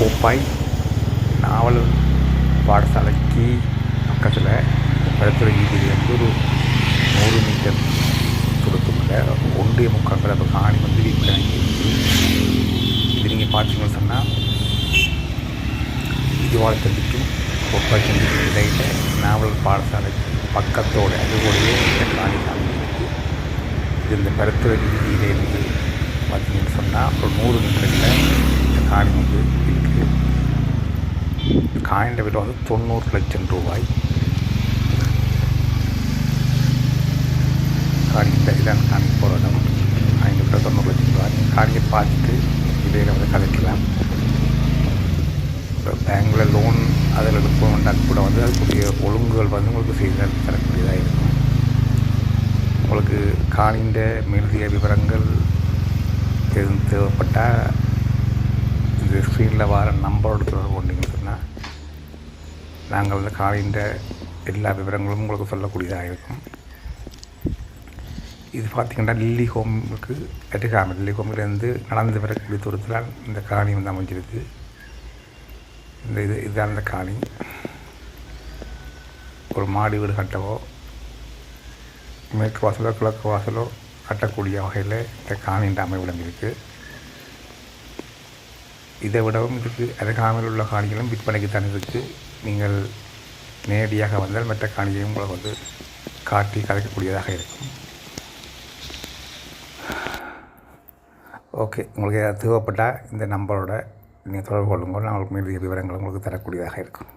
கோப்பாய் நாவல் பாடசாலைக்கு பக்கத்தில் படத்துறை வீதியிலேருந்து ஒரு நூறு மீட்டர் தூரத்துக்குள்ள ஒன்றிய முக்கால் அப்போ காணி வந்து வீட்டில் இது நீங்கள் பார்த்தீங்கன்னு சொன்னால் இதுவாழ்த்தண்டிக்கும் கோப்பாய் சந்திக்கும் இடையில் நாவல் பாடசாலை பக்கத்தோட அதுகூடயே இந்த காணி காணி இருக்குது இது இந்த பருத்துறை வீதியிலேருந்து பார்த்தீங்கன்னு சொன்னால் ஒரு நூறு மீட்டரில் இந்த காணி வந்து இருக்குது காணிൻ്റെ விலை வந்து தொண்ணூறு லட்சம் ரூபாய். காணிக்கிட்ட இதான் காணிக்கு போகிற இடம் ஐந்து விட தொண்ணூறு லட்சம் ரூபாய். காணியை பார்த்துட்டு இதே வந்து கதைக்கலாம். இப்போ பேங்கில் லோன் அதில் எடுப்போம்னா கூட வந்து அதுக்குரிய ஒழுங்குகள் வந்து உங்களுக்கு செய்து தரக்கூடியதாக இருக்கும். உங்களுக்கு காணின்ற மேலதிக விவரங்கள் தேவைப்பட்டால் இந்த ஸ்க்ரீனில் வர நம்பரோட தொடர்பு கொண்டீங்கன்னு சொன்னால் நாங்கள் வந்து காலையின் எல்லா விவரங்களும் உங்களுக்கு சொல்லக்கூடியதாக இருக்கும். இது பார்த்திங்கன்னா லில்லி ஹோமுக்கு எட்டுக்காமல் லில்லி ஹோமிலேருந்து நடந்து வரக்கூடிய தூரத்தில் இந்த காணி வந்து அமைஞ்சிருக்கு. இந்த இது இதுதான் இந்த காணி. ஒரு மாடி வீடு கட்டவோ மேற்கு வாசலோ கிழக்கு வாசலோ கட்டக்கூடிய வகையில் இந்த காணின்ற அமைவிடம் இருக்குது இதை விடவும் இதுக்கு அருகாமையில் உள்ள காணிகளும் விற்பனைக்கு தான் இருக்குது நீங்கள் நேரடியாக வந்தால் மற்ற காணிகளையும் உங்களுக்கு வந்து காட்டி கலைக்கக்கூடியதாக இருக்கும். ஓகே உங்களுக்கு ஏதாவது தேவைப்பட்டால் இந்த நம்பரோட நீங்கள் தொடர்பு கொள்ளுங்கள். நான் உங்களுக்கு மேலும் விவரங்கள் உங்களுக்கு தரக்கூடியதாக இருக்கும்.